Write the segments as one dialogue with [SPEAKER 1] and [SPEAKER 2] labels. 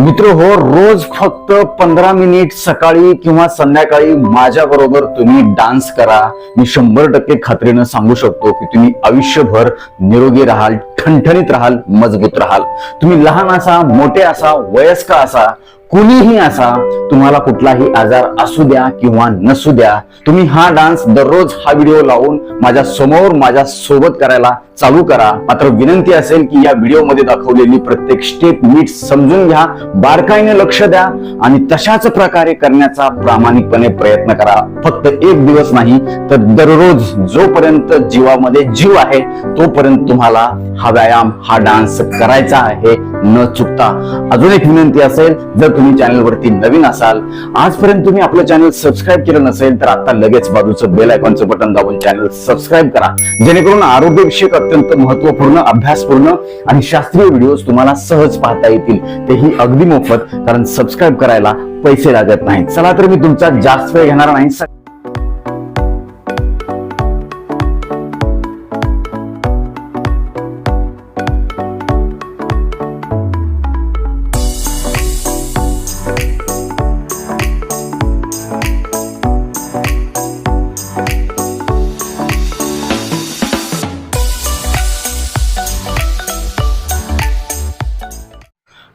[SPEAKER 1] मित्र हो रोज फक्त पंधरा मिनिट सकाळी किंवा संध्याकाळी माझ्या बरोबर तुम्ही डान्स करा. मी शंभर टक्के खात्रीनं सांगू शकतो की तुम्ही आयुष्यभर निरोगी राहाल ठणठणीत राहाल मजबूत राहाल. तुम्ही लहान असा मोठे असा वयस्क असा कुणीही असा तुम्हाला कुठलाही आजार असू द्या किंवा नसू द्या तुम्ही हा डान्स दररोज हा व्हिडिओ लावून माझ्यासमोर माझ्या सोबत करायला चालू करा. मात्र विनंती असेल की या व्हिडिओमध्ये दाखवलेली प्रत्येक स्टेप नीट समजून घ्या बारकाईने लक्ष द्या आणि तशाच प्रकारे करण्याचा प्रामाणिकपणे प्रयत्न करा. फक्त एक दिवस नाही तर दररोज जोपर्यंत जीवामध्ये जीव आहे तोपर्यंत तुम्हाला हा व्यायाम हा डान्स करायचा आहे. न चुकता. अजून एक विनंती असेल जर तुम्ही चॅनलवरती नवीन असाल आजपर्यंत तुम्ही आपलं चॅनल सबस्क्राईब केलं नसेल तर आता लगेच बाजूचं बेल आयकॉनचं बटन दाबून चॅनल सबस्क्राईब करा. जेणेकरून आरोग्यविषयक अत्यंत महत्त्वपूर्ण अभ्यासपूर्ण आणि शास्त्रीय व्हिडिओज तुम्हाला सहज पाहता येतील. तेही अगदी मोफत कारण सबस्क्राईब करायला पैसे लागत नाहीत. चला तर मी तुमचा जास्त वेळ घेणार नाही.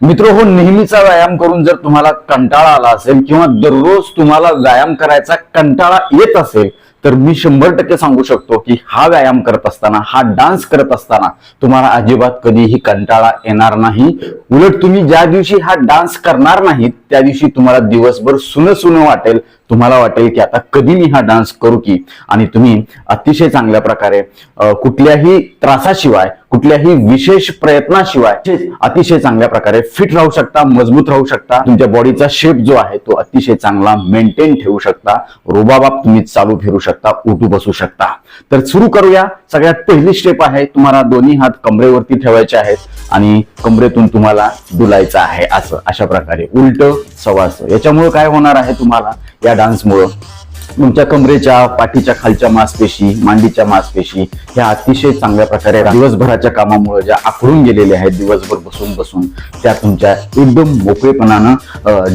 [SPEAKER 1] मित्र हो नेहमीचा व्यायाम करून जर तुम्हाला कंटाळा आला असेल किंवा दररोज तुम्हाला व्यायाम करायचा कंटाळा येत असेल तर मी शंभर टक्के सांगू शकतो की हा व्यायाम करत असताना हा डान्स करत असताना तुम्हाला अजिबात कधीही कंटाळा येणार नाही. उलट तुम्ही ज्या दिवशी हा डान्स करणार नाहीत त्या दिवशी तुम्हाला दिवसभर सुन सुन वाटेल तुम्हाला वाटेल की आता कधी मी हा डान्स करू की? आणि तुम्ही अतिशय चांगल्या प्रकारे कुठल्याही त्रासाशिवाय कुठल्याही विशेष प्रयत्नाशिवाय अतिशय चांगल्या प्रकारे फिट राहू शकता मजबूत राहू शकता. तुमच्या बॉडीचा शेप जो आहे तो अतिशय चांगला मेंटेन ठेवू शकता. रोबाबाप तुम्ही चालू फिरू शकता उठू बसू शकता. तर सुरू करूया. सगळ्यात पहिली स्टेप आहे तुम्हाला दोन्ही हात कमरेवरती ठेवायचे आहेत आणि कमरेतून तुम्हाला डुलायचं आहे. असं अशा प्रकारे. उलट सवास. याच्यामुळे काय होणार आहे तुम्हाला? या डान्समुळं. तुमच्या कमरेच्या पाठीच्या खालच्या मांसपेशी मांडीच्या मांसपेशी ह्या अतिशय चांगल्या प्रकारे दिवसभराच्या कामामुळे ज्या आखडून गेलेल्या आहेत दिवसभर बसून बसून त्या तुमच्या एकदम मोकळेपणानं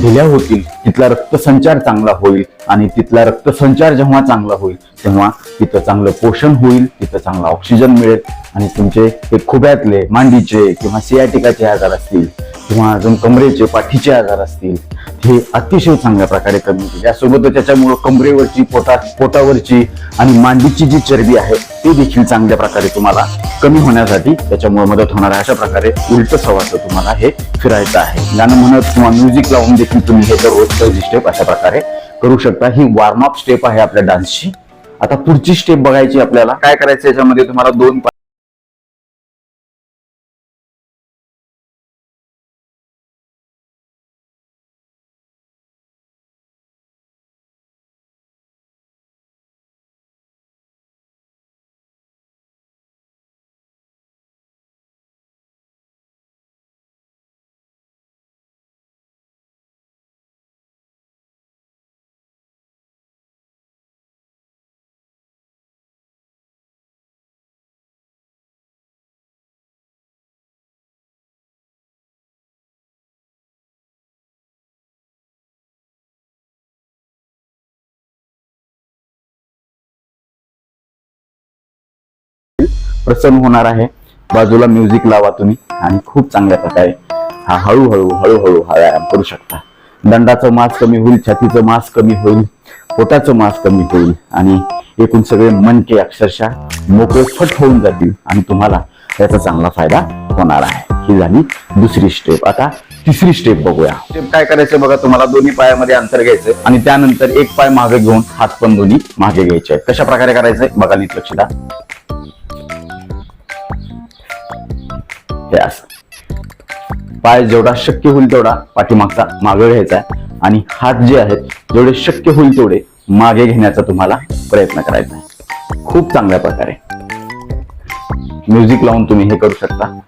[SPEAKER 1] ढिल्या होतील. तिथला रक्तसंचार चांगला होईल आणि तिथला रक्तसंचार जेव्हा चांगला होईल तेव्हा तिथं चांगलं पोषण होईल तिथं चांगला ऑक्सिजन मिळेल आणि तुमचे हे खुब्यातले मांडीचे किंवा सियाटिकाचे आजार असतील किंवा अजून कमरेचे पाठीचे आजार असतील हे अतिशय चांगल्या प्रकारे कमी होते यासोबत त्याच्यामुळं कमरेवरची पोटा पोटावरची आणि मांडीची जी चरबी आहे ती देखील चांगल्या प्रकारे तुम्हाला कमी होण्यासाठी त्याच्यामुळे मदत होणार आहे. अशा प्रकारे उलट सवाचं तुम्हाला हे फिरायचं आहे. गाणं म्हणत किंवा म्युझिक लावून देखील तुम्ही हे दररोज पहिली स्टेप अशा प्रकारे करू शकता. ही वॉर्मअप स्टेप आहे आपल्या डान्सची आता पुढची स्टेप बघायची आपल्याला. काय करायचं याच्यामध्ये तुम्हाला दोन प्रसन्न होणार आहे. बाजूला म्युझिक लावा तुम्ही आणि खूप चांगल्या प्रकारे हा हळूहळू हळूहळू हा व्यायाम करू शकता. दंडाचं मास कमी होईल छातीचं मास कमी होईल पोटाचं मास कमी होईल आणि एकूण सगळे मनके अक्षरशः मोकळे फट होऊन जातील आणि तुम्हाला त्याचा चांगला फायदा होणार आहे. ही झाली दुसरी स्टेप आता तिसरी स्टेप बघूया. स्टेप काय करायचं बघा तुम्हाला दोन्ही पायामध्ये अंतर घ्यायचं आणि त्यानंतर एक पाय मागे घेऊन हात पण दोन्ही मागे घ्यायचे कशा प्रकारे करायचंय? बघा नीट लक्ष द्या. हे असं. पाय जेवढा शक्य होईल तेवढा पाठीमागचा मागे घ्यायचा आहे. आणि हात जे आहेत जेवढे शक्य होईल तेवढे मागे घेण्याचा तुम्हाला प्रयत्न करायचा आहे. खूप चांगल्या प्रकारे. म्युझिक लावून तुम्ही हे करू शकता.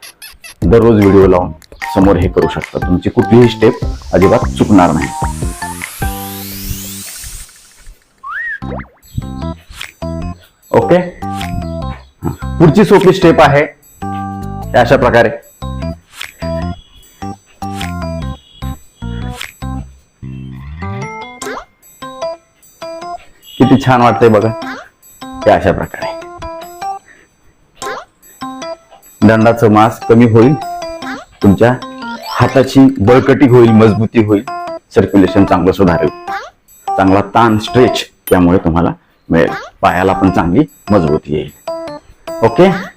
[SPEAKER 1] दररोज व्हिडिओ लावून समोर हे करू शकता. तुमची कुठलीही स्टेप अजिबात चुकणार नाही. ओके? पुढची सोपी स्टेप आहे अशा प्रकारे. किती छान वाटतंय बघा. ते अशा प्रकारे. दंडाचं मास कमी होईल. तुमच्या हाताची बळकटी होईल मजबूती होईल. सर्क्युलेशन चांगलं सुधारेल. चांगला ताण स्ट्रेच त्यामुळे तुम्हाला मिळेल. पायाला पण चांगली मजबूती येईल. ओके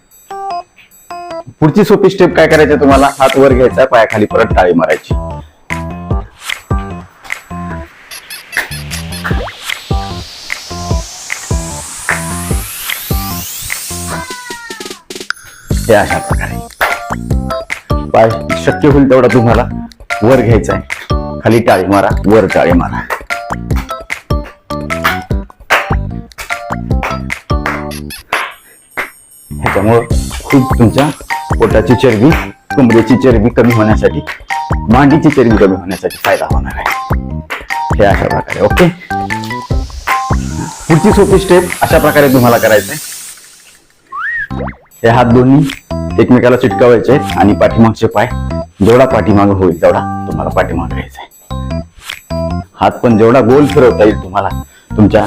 [SPEAKER 1] पुढची सोपी स्टेप काय करायची तुम्हाला? हात वर घ्यायचा पायाखाली परत टाळी मारायची. अशा प्रकारे. पाय शक्य होईल तेवढा तुम्हाला वर घ्यायचा आहे. खाली टाळी मारा वर टाळी मारा. ह्याच्यामुळं खूप तुमच्या पोटाची चरबी कुंबडीची चरबी कमी होण्यासाठी मांडीची चरबी कमी होण्यासाठी फायदा होणार आहे. हे अशा प्रकारे ओके? पुढची सोपी स्टेप अशा प्रकारे तुम्हाला करायचंय हे हात दोन्ही एकमेकाला चिटकावायचे आणि पाठीमागचे पाय जेवढा पाठीमाग होईल तेवढा तुम्हाला पाठीमाग घ्यायचा आहे. हात पण जेवढा गोल फिरवता येईल तुम्हाला तुमच्या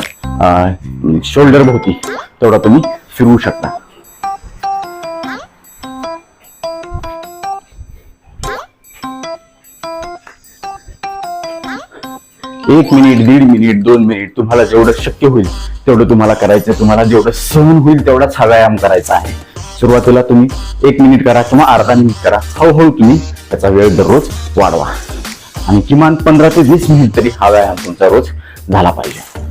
[SPEAKER 1] शोल्डर भोवती तेवढा तुम्ही फिरवू शकता. एक मिनिट दीड मिनिट दोन मिनिट तुम्हाला जेवढं शक्य होईल तेवढं तुम्हाला करायचं तुम्हाला जेवढं सहन होईल तेवढाच हा व्यायाम करायचा आहे. सुरुवातीला तुम्ही एक मिनिट करा किंवा अर्धा मिनिट करा. हळूहळू तुम्ही त्याचा वेळ दररोज वाढवा. आणि किमान पंधरा ते वीस मिनिट तरी हा व्यायाम तुमचा रोज झाला पाहिजे.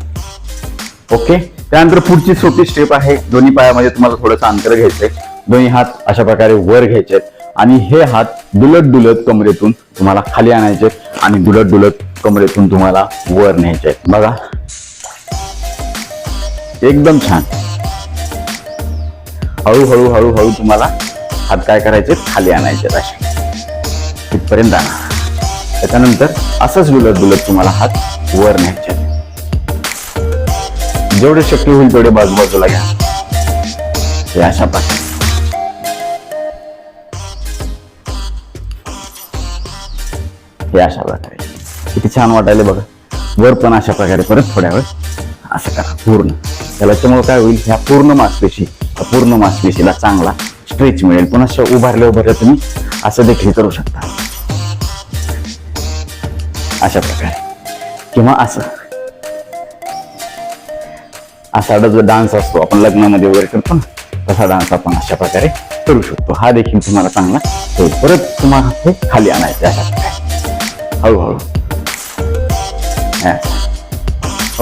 [SPEAKER 1] ओके? त्यानंतर पुढची सोपी स्टेप आहे. दोन्ही पायामध्ये तुम्हाला थोडंसं अंतर घ्यायचंय. दोन्ही हात अशा प्रकारे वर घ्यायचे आणि हे हात डुलत डुलत कमरेतून तुम्हाला खाली आणायचे आणि डुलत डुलत कमरेतून तुम्हाला वर न्यायचे. बघा. एकदम छान. हळूहळू हळूहळू तुम्हाला हात काय करायचे? खाली आणायचे असे. तिथपर्यंत आणा. त्याच्यानंतर असंच डुलत डुलत तुम्हाला हात वर न्यायचे. जेवढे शक्य होईल तेवढे बाजूबाजूला घ्या. हे अशा प्रकारे हे अशा प्रकारे. किती छान वाटायला बघा. वर पण अशा प्रकारे परत थोड्या वेळ असं करा पूर्ण. त्याला त्यामुळे काय होईल ह्या पूर्ण मासपेशी पूर्ण मासपेशीला चांगला स्ट्रेच मिळेल. पण असं उभारल्या उभारल्या तुम्ही असं देखील करू शकता. अशा प्रकारे. किंवा असं. असा जो डान्स असतो आपण लग्नामध्ये वगैरे करतो ना तसा डान्स आपण अशा प्रकारे करू शकतो. हा देखील तुम्हाला चांगला होईल. परत तुम्हाला हे खाली आणायचे अशा प्रकारे. हळूहळू.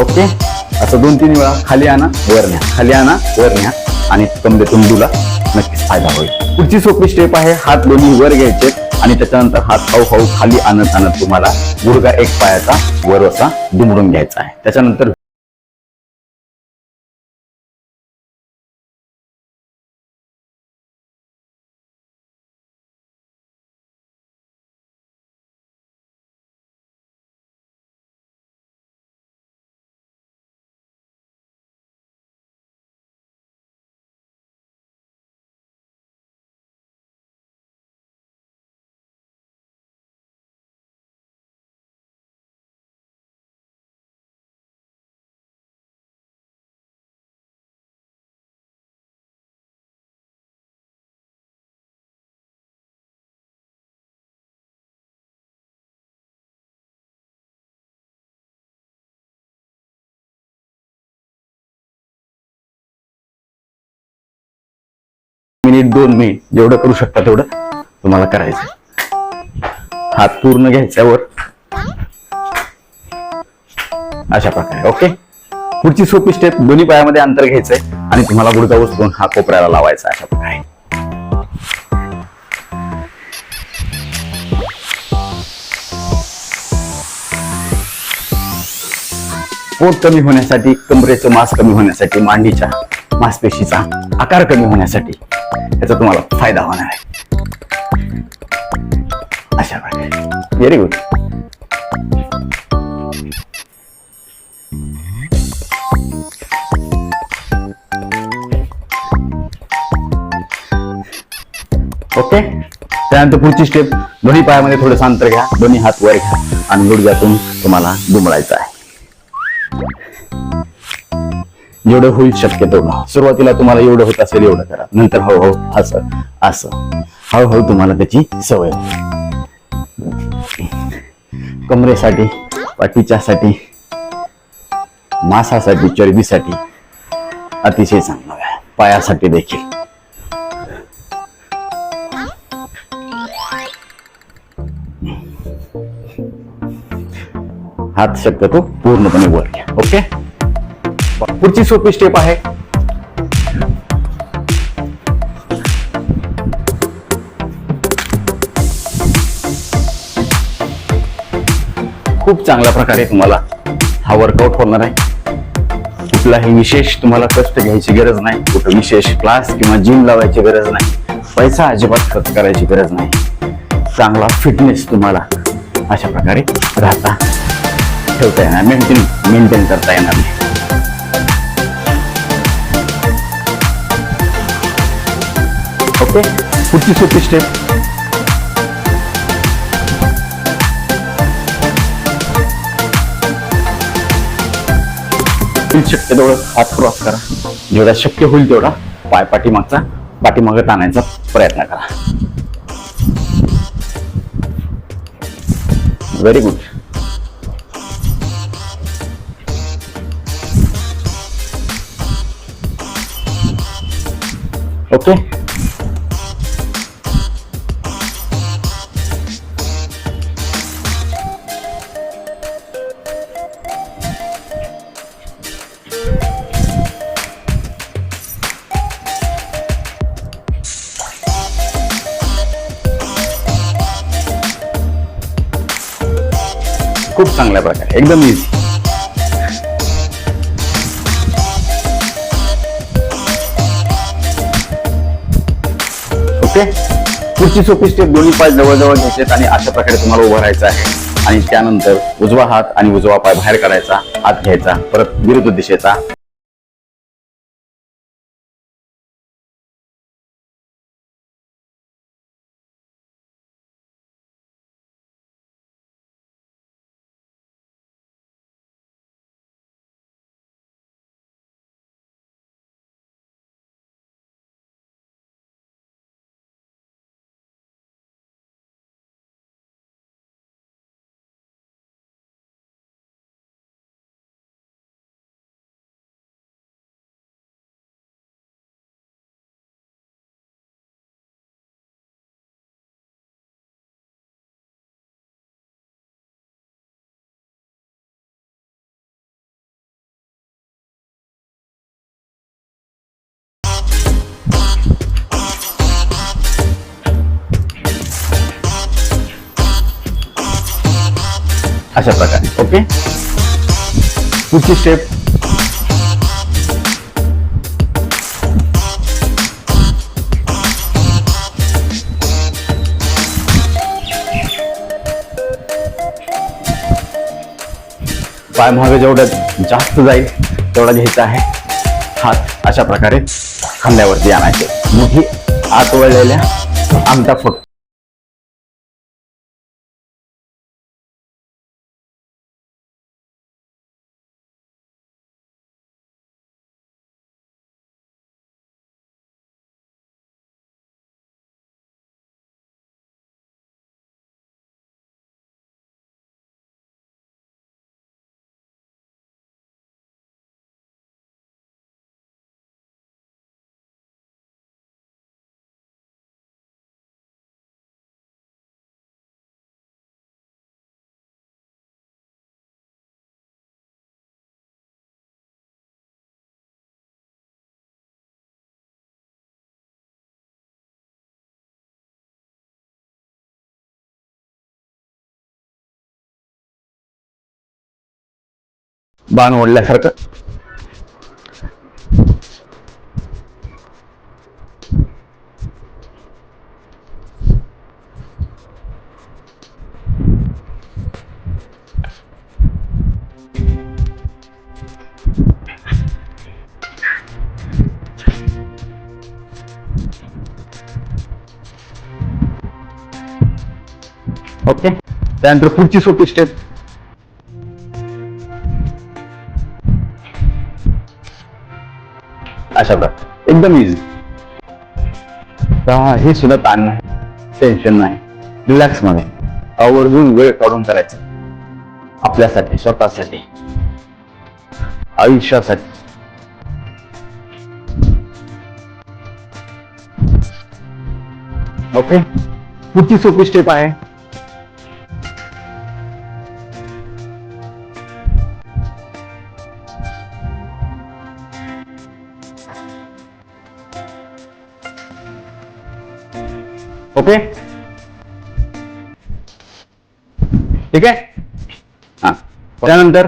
[SPEAKER 1] ओके? असं दोन तीन वेळा खाली आणा वर न्या. खाली आणा वर न्या. आणि कमरेतून दुला नक्कीच फायदा होईल. पुढची सोपी स्टेप आहे हात दोन्ही वर घ्यायचे आणि त्याच्यानंतर हात हळूहळू खाली आणत आणत तुम्हाला गुडगा एक पायाचा वर असा दुमडून घ्यायचा आहे. त्याच्यानंतर मिनिट दोन मिनिट जेवढं करू शकता तेवढं तुम्हाला करायचं. हात पूर्ण घ्यायच्यावर. अशा प्रकारे ओके? पुढची सोपी स्टेप दोन्ही पायामध्ये अंतर घ्यायचंय आणि तुम्हाला गुडगा उचलून हा कोपऱ्याला लावायचा अशा प्रकारे. पोट कमी होण्यासाठी कमरेचं मास कमी होण्यासाठी मांडीच्या मासपेशीचा आकार कमी होण्यासाठी याचा तुम्हाला फायदा होणार आहे. अशा प्रकारे. व्हेरी गुड ओके त्यानंतर पुढची स्टेप दोन्ही पायामध्ये थोडंसं अंतर घ्या. दोन्ही हात वर घ्या. आणि गुडघ्यातून तुम्हाला दुमळायचं आहे. जेवढं होईल शक्य तेवढं सुरुवातीला तुम्हाला एवढं होत असेल एवढं करा. नंतर हळूहळू असं असं. हळूहळू तुम्हाला त्याची सवय. कमरेसाठी पाठीच्यासाठी मासासाठी चरबीसाठी अतिशय चांगला व्यायाम पायासाठी देखील. हात शक्यतो पूर्णपणे वर घ्या. ओके? पुढची सोपी स्टेप आहे. खूप चांगल्या प्रकारे तुम्हाला हा वर्कआउट होणार आहे. कुठलाही विशेष तुम्हाला कष्ट घ्यायची गरज नाही. कुठं विशेष क्लास किंवा जिम लावायची गरज नाही. पैसा अजिबात खर्च करायची गरज नाही. चांगला फिटनेस तुम्हाला अशा प्रकारे राहता ठेवता येणार. मेंटेन मेंटेन करता येणार नाही. ओके पुढची सोपी स्टेप शक्य तेवढं हात क्रॉस करा. जेवढा शक्य होईल तेवढा पाय पाठीमागचा पाठीमाग ताणायचा प्रयत्न करा. व्हेरी गुड ओके खूप चांगल्या प्रकारे. एकदम इझी ओके पुढची सोपी स्टेप दोन्ही पाय जवळजवळ घ्यायचे आणि अशा प्रकारे तुम्हाला उभं राहायचं आहे. आणि त्यानंतर उजवा हात आणि उजवा पाय बाहेर काढायचा हात घ्यायचा परत विरुद्ध दिशेचा अशा प्रकारे ओके? पुढची स्टेप पाय मागे जेवढं जास्त जाईल तेवढा घ्यायचा आहे. हात अशा प्रकारे खांद्यावरती आणायचे. मोठी आत वळलेल्या अंगठा फक्त बाण ओढल्यासारखं ओके त्यानंतर पुढची सोपी स्टेप अशा प्रकारे एकदम इझी हे सुद्धा ताण नाही टेन्शन नाही. रिलॅक्समध्ये आवर्जून वेळ काढून करायचं आपल्यासाठी स्वतःसाठी. आयुष्यासाठी. ओके किती सोपी स्टेप आहे. त्यानंतर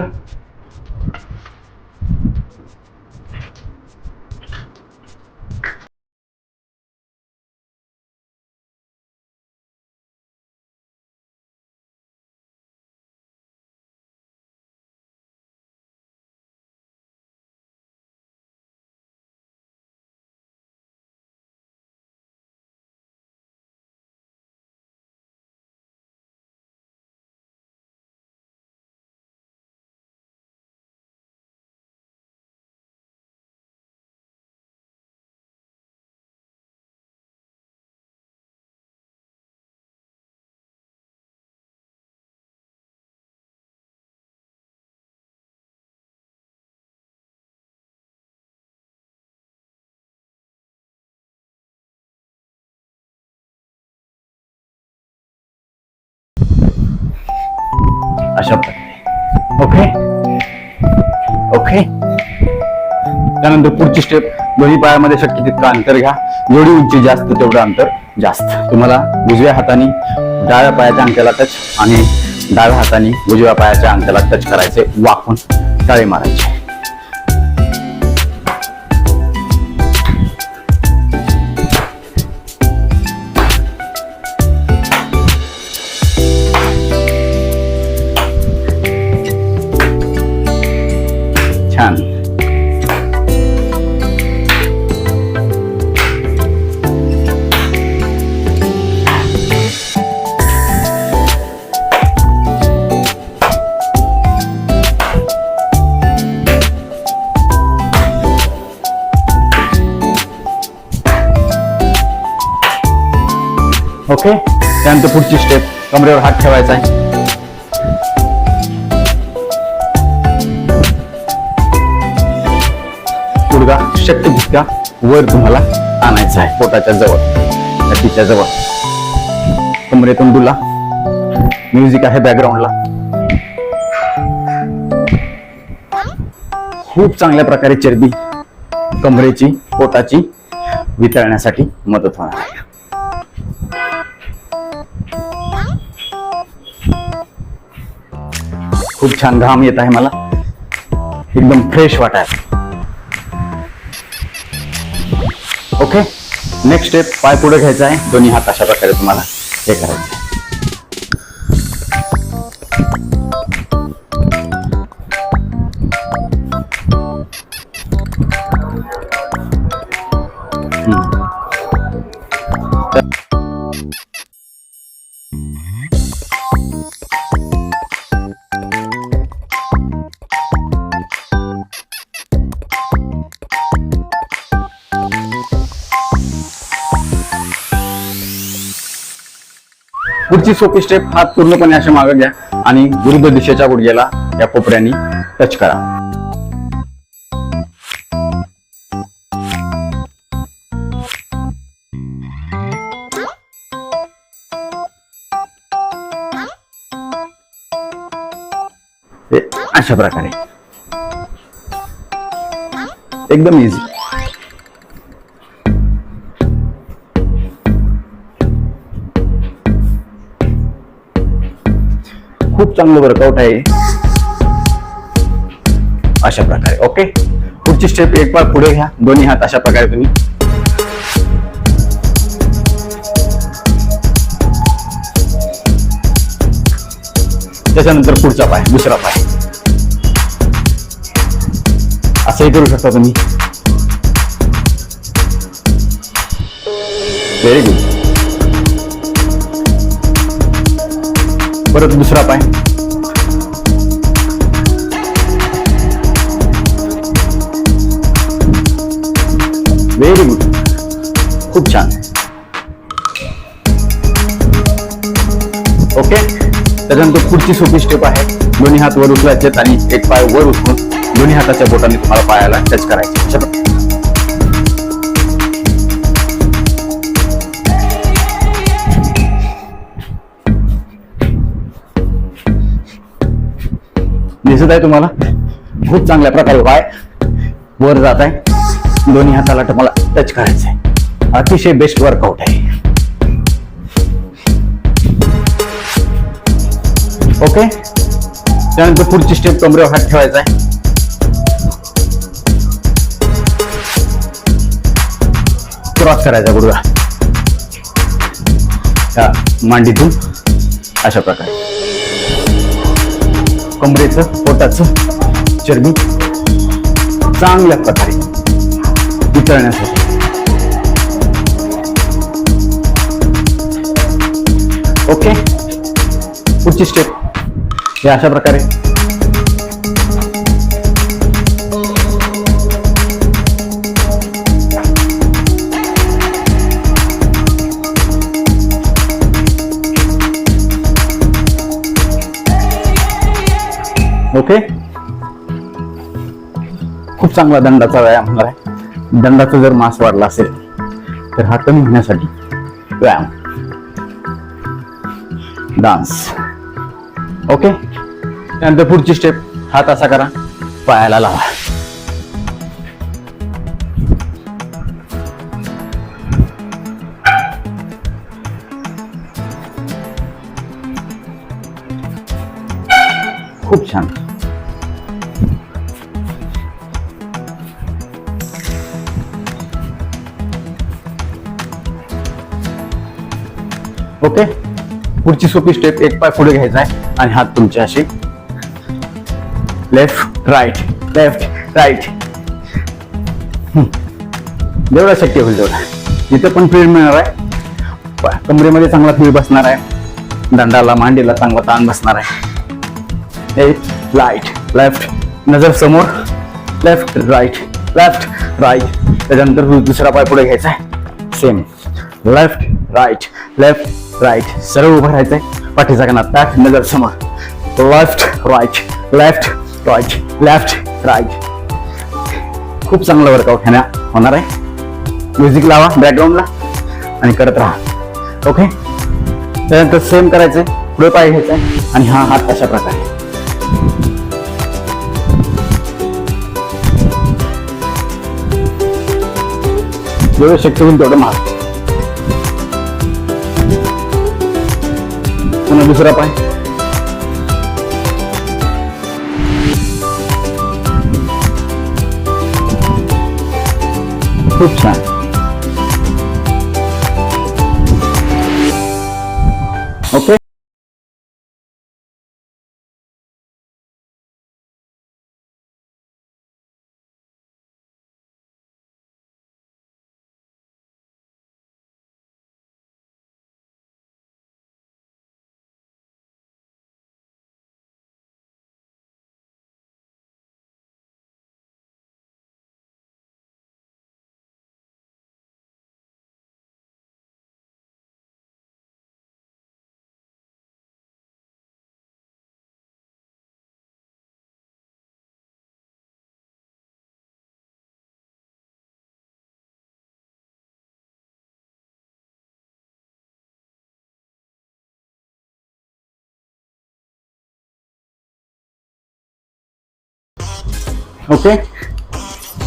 [SPEAKER 1] अशा प्रकारे. ओके ओके त्यानंतर पुढची स्टेप दोन्ही पायामध्ये शक्य तितकं अंतर घ्या. जेवढी उंची जास्त तेवढं अंतर जास्त. तुम्हाला उजव्या हाताने डाव्या पायाच्या अंगठ्याला टच आणि डाव्या हाताने उजव्या पायाच्या अंगठ्याला टच करायचे. वाकून टाळे मारायचे. ओके त्यानंतर पुढची स्टेप कमरेवर हात ठेवायचा आहे गुडगा शक्य तितका वर तुम्हाला आणायचा आहे. पोटाच्या जवळ. छातीच्या जवळ. कमरेतून डुला म्युझिक आहे बॅकग्राऊंडला खूप चांगल्या प्रकारे चरबी कमरेची पोटाची वितळण्यासाठी मदत होणार. खूप छान घाम येत आहे मला. एकदम फ्रेश वाटायला. ओके नेक्स्ट स्टेप पाय पुढे घ्यायचा आहे. दोन्ही हात अशा प्रकारे तुम्हाला हे करायचं. पुढची सोपी स्टेप हात पूर्णपणे अशा मागे घ्या आणि विरुद्ध दिशेच्या गुडघ्याला या कोपऱ्याने टच करा. अशा प्रकारे. एकदम इझी चांगलं वर्कआउट आहे. अशा प्रकारे ओके पुढची स्टेप एक बार पुढे घ्या. दोन्ही हात अशा प्रकारे तुम्ही. त्याच्यानंतर पुढचा पाय दुसरा पाय. असंही करू शकता तुम्ही. व्हेरी गुड परत दुसरा पाय. व्हेरी गुड खूप छान. ओके त्याच्यानंतर पुढची सोपी स्टेप आहे. दोन्ही हात वर उचलायचे आणि एक पाय वर उचलून दोन्ही हाताच्या बोटाने तुम्हाला पायाला टच करायचे. दिसत आहे तुम्हाला? खूप चांगल्या प्रकारे पाय वर जात आहे. दोन्ही हाताला तुम्हाला टच करायचंय अतिशय बेस्ट वर्कआउट आहे. ओके त्यानंतर पुढची स्टेप कमरेवर हात ठेवायचा आहे. क्रॉस करायचा गुडघा. मांडीतून. अशा प्रकारे. कमरेचं पोटाचं चरबी चांगल्या प्रकारे उतरण्यासाठी. ओके पुढची स्टेप हे अशा प्रकारे. ओके खूप चांगला दंडाचा व्यायाम होणार आहे. दंडाचा जर मास वाढला असेल तर हा कमी होण्यासाठी व्यायाम. डान्स ओके त्यानंतर पुढची स्टेप हात असा करा. पायाला लावा. खूप छान. ओके? पुढची सोपी स्टेप एक पाय पुढे घ्यायचा आहे आणि हात तुमचे असे. लेफ्ट राईट लेफ्ट राईट जेवढा शक्य होईल तेवढा. इथं पण फीड मिळणार आहे कमरेमध्ये चांगला फीड बसणार आहे. दंडाला मांडीला चांगला ताण बसणार आहे. एक राईट लेफ्ट नजर समोर. लेफ्ट राईट लेफ्ट राईट त्याच्यानंतर दुसरा पाय पुढे घ्यायचा आहे. Same left right left right सरळ उभं राहायचंय. पाठीचा कानात ताट नजर समोर left right left right left right खूप चांगलं वर्कआउट ह्याने होणार आहे. म्युझिक लावा बॅकग्राऊंडला आणि करत राहा. ओके त्यानंतर सेम करायचंय. पुढे पाय घ्यायचाय. आणि हा हात अशा प्रकारे. जेवढं शक्य होईल तेवढं महाग पुन्हा दुसरा पाय. खूप छान. ओके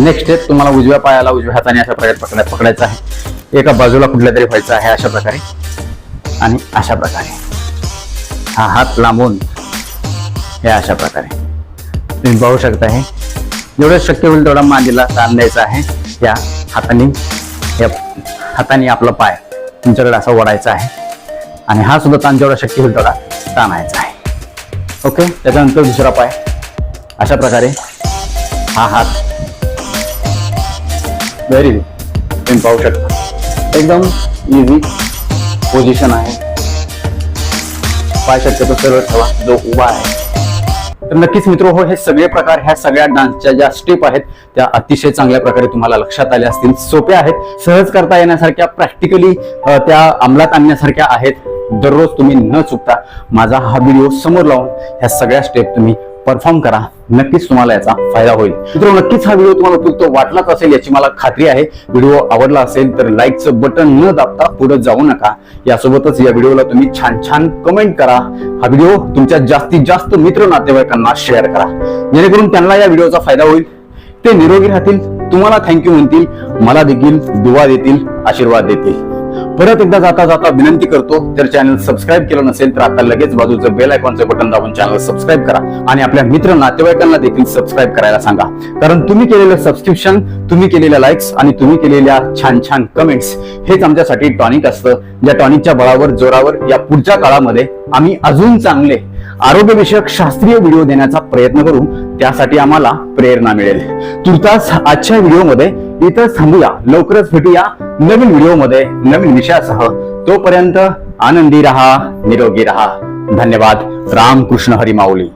[SPEAKER 1] नेक्स्ट स्टेप तुम्हाला उजव्या पायाला उजव्या हाताने अशा प्रकारे पकडाय पकडायचं आहे. एका बाजूला कुठल्या तरी व्हायचं आहे अशा प्रकारे. आणि अशा प्रकारे. हा हात लांबून हे अशा प्रकारे. तुम्ही पाहू शकता हे. जेवढं शक्य होईल तेवढा मांडीला ताण द्यायचा आहे. या हाताने या हाताने आपला पाय तुमच्याकडे असा ओढायचा आहे. आणि हा सुद्धा ताण जेवढा शक्य होईल तेवढा ताणायचा आहे. ओके त्याच्यानंतर दुसरा पाय. अशा प्रकारे. हा हात व्हेरी गुड तुम्ही पाहू शकता. एकदम इझी पोझिशन आहे. पाय शक्यतो सरळ ठेवा. जो उभा आहे. तर नक्कीच मित्र हो हे सगळे प्रकार ह्या सगळ्या डान्सच्या ज्या स्टेप आहेत त्या अतिशय चांगल्या प्रकारे तुम्हाला लक्षात आल्या असतील. सोप्या आहेत. सहज करता येण्यासारख्या प्रॅक्टिकली त्या अंमलात आणण्यासारख्या आहेत. दररोज तुम्ही न चुकता माझा हा व्हिडिओ समोर लावून ह्या सगळ्या स्टेप तुम्ही परफॉर्म करा. नक्कीच तुम्हाला याचा फायदा होईल. मित्रांनो नक्कीच हा व्हिडिओ तुम्हाला उपयुक्त वाटलाच असेल याची मला खात्री आहे. व्हिडिओ आवडला असेल तर लाईकचं बटन न दाबता पुढे जाऊ नका. यासोबतच या व्हिडिओला तुम्ही छान छान कमेंट करा. हा व्हिडिओ तुमच्या जास्तीत जास्त मित्र नातेवाईकांना शेअर करा. जेणेकरून त्यांना या व्हिडिओचा फायदा होईल. ते निरोगी राहतील तुम्हाला थँक्यू म्हणतील मला देखील दुवा देतील आशीर्वाद देतील. परत एकदा जाता जाता विनंती करतो जर चॅनल सबस्क्राईब केलं नसेल तर आता लगेच बाजूचं बेल आयकॉनचं बटन दाबून चॅनल सबस्क्राईब करा. आणि आपल्या मित्र नातेवाईकांना देखील सबस्क्राईब करायला सांगा. कारण तुम्ही केलेलं सबस्क्रिप्शन तुम्ही केलेल्या लाईक्स आणि तुम्ही केलेल्या छान छान कमेंट्स हेच आमच्यासाठी टॉनिक असतं. या टॉनिकच्या बळावर जोरावर या पुढच्या काळामध्ये आम्ही अजून चांगले आरोग्यविषयक शास्त्रीय व्हिडिओ देण्याचा प्रयत्न करू. त्यासाठी आम्हाला प्रेरणा मिळेल. तुर्तास आजच्या व्हिडिओमध्ये इथं थांबूया. लवकरच भेटूया नवीन व्हिडिओमध्ये नवीन विषयासह. तोपर्यंत आनंदी रहा निरोगी रहा. धन्यवाद. रामकृष्ण हरी माऊली.